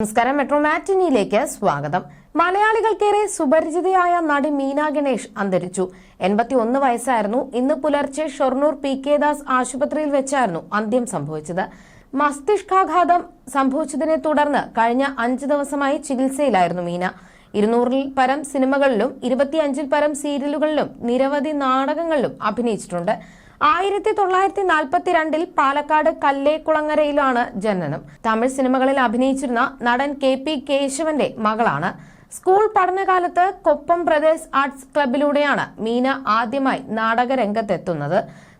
നമസ്കാരം. മെട്രോ മാറ്റിനിയിലേക്ക് സ്വാഗതം. മലയാളികൾക്കേറെ സുപരിചിതയായ നടി മീന ഗണേഷ് അന്തരിച്ചു. എൺപത്തി ഒന്ന് വയസ്സായിരുന്നു. ഇന്ന് പുലർച്ചെ ഷൊർണൂർ പി കെ ദാസ് ആശുപത്രിയിൽ വെച്ചായിരുന്നു അന്ത്യം സംഭവിച്ചത്. മസ്തിഷ്കാഘാതം സംഭവിച്ചതിനെ തുടർന്ന് കഴിഞ്ഞ അഞ്ച് ദിവസമായി ചികിത്സയിലായിരുന്നു മീന. ഇരുന്നൂറിൽ പരം സിനിമകളിലും ഇരുപത്തിയഞ്ചിൽ പരം സീരിയലുകളിലും നിരവധി നാടകങ്ങളിലും അഭിനയിച്ചിട്ടുണ്ട്. ആയിരത്തി തൊള്ളായിരത്തി നാൽപ്പത്തിരണ്ടിൽ പാലക്കാട് കല്ലേക്കുളങ്ങരയിലാണ് ജനനം. തമിഴ് സിനിമകളിൽ അഭിനയിച്ചിരുന്ന നടൻ കെ പി കേശവന്റെ മകളാണ്. സ്കൂൾ പഠനകാലത്ത് കൊപ്പം ബ്രദേഴ്സ് ആർട്സ് ക്ലബിലൂടെയാണ് മീന ആദ്യമായി നാടകരംഗത്തെത്തുന്നത്.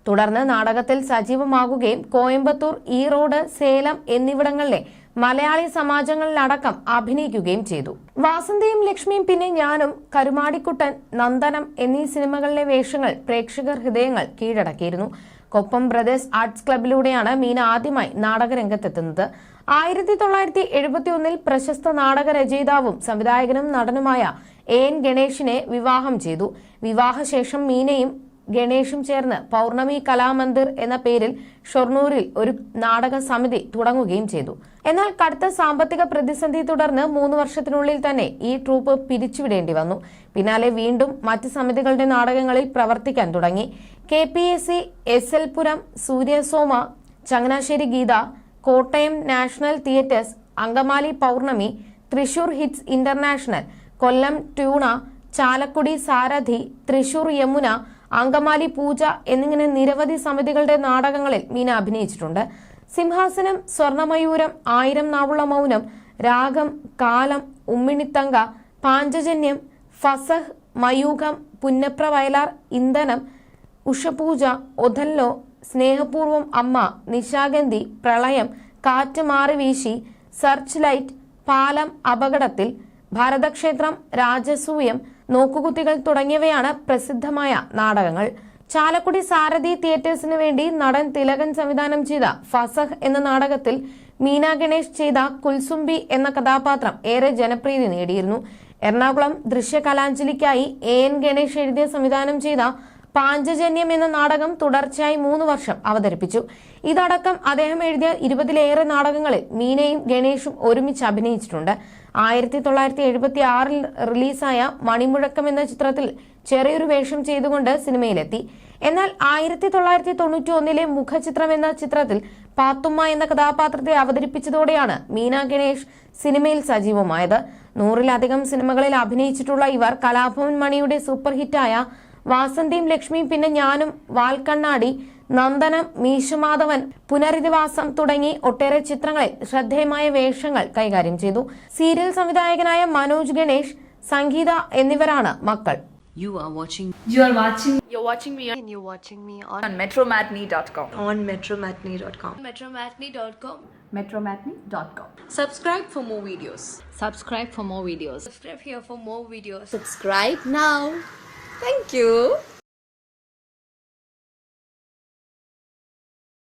തുടർന്ന് നാടകത്തിൽ സജീവമാകുകയും കോയമ്പത്തൂർ ഈറോഡ് സേലം എന്നിവിടങ്ങളിലെ മലയാളി സമാജങ്ങളിലടക്കം അഭിനയിക്കുകയും ചെയ്തു. വാസന്തിയും ലക്ഷ്മിയും പിന്നെ ഞാനും കരുമാടിക്കുട്ടൻ നന്ദനം എന്നീ സിനിമകളിലെ വേഷങ്ങൾ പ്രേക്ഷകർ ഹൃദയങ്ങൾ കീഴടക്കിയിരുന്നു. കൊപ്പം ബ്രദേഴ്സ് ആർട്സ് ക്ലബിലൂടെയാണ് മീന ആദ്യമായി നാടകരംഗത്തെത്തുന്നത്. ആയിരത്തി തൊള്ളായിരത്തി എഴുപത്തി ഒന്നിൽ പ്രശസ്ത നാടക രചയിതാവും സംവിധായകനും നടനുമായ എ എൻ ഗണേഷിനെ വിവാഹം ചെയ്തു. വിവാഹശേഷം മീനയും ഗണേഷും ചേർന്ന് പൗർണമി കലാമന്ദിർ എന്ന പേരിൽ ഷൊർണൂരിൽ ഒരു നാടക സമിതി തുടങ്ങുകയും ചെയ്തു. എന്നാൽ കടുത്ത സാമ്പത്തിക പ്രതിസന്ധി തുടർന്ന് മൂന്ന് വർഷത്തിനുള്ളിൽ തന്നെ ഈ ട്രൂപ്പ് പിരിച്ചുവിടേണ്ടി വന്നു. പിന്നാലെ വീണ്ടും മറ്റ് സമിതികളുടെ നാടകങ്ങളിൽ പ്രവർത്തിക്കാൻ തുടങ്ങി. K P S C S L Puram Suryasoma Changanassery Geetha Kottayam national theatres Angamaly Pournami Thrissur hits international Kollam tuna Chalakudy Sarathi Thrissur Yamuna Angamaly Pooja എന്നിങ്ങനെ നിരവധി സമിതികളുടെ നാടകങ്ങളിൽ മീന അഭിനയിച്ചിട്ടുണ്ട്. സിംഹാസനം സ്വർണമയൂരം ആയിരം നാവുള്ള മൗനം രാഗം കാലം ഉമ്മിണിത്തങ്ക പാഞ്ചജന്യം ഫസഹ് മയൂഖം പുന്നപ്ര വയലാർ ഇന്ധനം ഉഷപൂജ ഒഥല്ലോ സ്നേഹപൂർവം അമ്മ നിശാഗന്ധി പ്രളയം കാറ്റ് മാറി വീശി സെർച്ച് ലൈറ്റ് പാലം അപകടത്തിൽ ഭാരതക്ഷേത്രം രാജസൂയം നോക്കുകുത്തികൾ തുടങ്ങിയവയാണ് പ്രസിദ്ധമായ നാടകങ്ങൾ. ചാലക്കുടി സാരഥി തിയേറ്റേഴ്സിന് വേണ്ടി നടൻ തിലകൻ സംവിധാനം ചെയ്ത ഫസഹ് എന്ന നാടകത്തിൽ മീനാ ഗണേഷ് ചെയ്ത കുൽസുംബി എന്ന കഥാപാത്രം ഏറെ ജനപ്രീതി നേടിയിരുന്നു. എറണാകുളം ദൃശ്യകലാഞ്ജലിക്കായി എ എൻ ഗണേഷ് എഴുതിയ സംവിധാനം ചെയ്ത പാഞ്ചജന്യം എന്ന നാടകം തുടർച്ചയായി മൂന്ന് വർഷം അവതരിപ്പിച്ചു. ഇതടക്കം അദ്ദേഹം എഴുതിയ ഇരുപതിലേറെ നാടകങ്ങളിൽ മീനയും ഗണേഷും ഒരുമിച്ച് അഭിനയിച്ചിട്ടുണ്ട്. ആയിരത്തി തൊള്ളായിരത്തി എഴുപത്തി ആറിൽ റിലീസായ മണിമുഴക്കം എന്ന ചിത്രത്തിൽ ചെറിയൊരു വേഷം ചെയ്തുകൊണ്ട് സിനിമയിലെത്തി. എന്നാൽ ആയിരത്തി തൊള്ളായിരത്തി തൊണ്ണൂറ്റി ഒന്നിലെ മുഖചിത്രം എന്ന ചിത്രത്തിൽ പാത്തുമ്മ എന്ന കഥാപാത്രത്തെ അവതരിപ്പിച്ചതോടെയാണ് മീന ഗണേഷ് സിനിമയിൽ സജീവമായത്. നൂറിലധികം സിനിമകളിൽ അഭിനയിച്ചിട്ടുള്ള ഇവർ കലാഭവൻ മണിയുടെ സൂപ്പർ ഹിറ്റായ വാസന്തിയും ലക്ഷ്മിയും പിന്നെ ഞാനും വാൽക്കണ്ണാടി നന്ദനം മീശമാധവൻ പുനരധിവാസം തുടങ്ങി ഒട്ടേറെ ചിത്രങ്ങളിൽ ശ്രദ്ധേയമായ വേഷങ്ങൾ കൈകാര്യം ചെയ്തു സീരിയൽ സംവിധായകനായ മനോജ് ഗണേഷ് സംഗീത എന്നിവരാണ് മക്കൾ You are watching You are watching You're watching me and you're watching me on, on metromatney.com. on metromatney.com. metromatney.com. metromatney.com. Subscribe for more videos. subscribe for more videos. Subscribe here for more videos. Subscribe now. Thank you.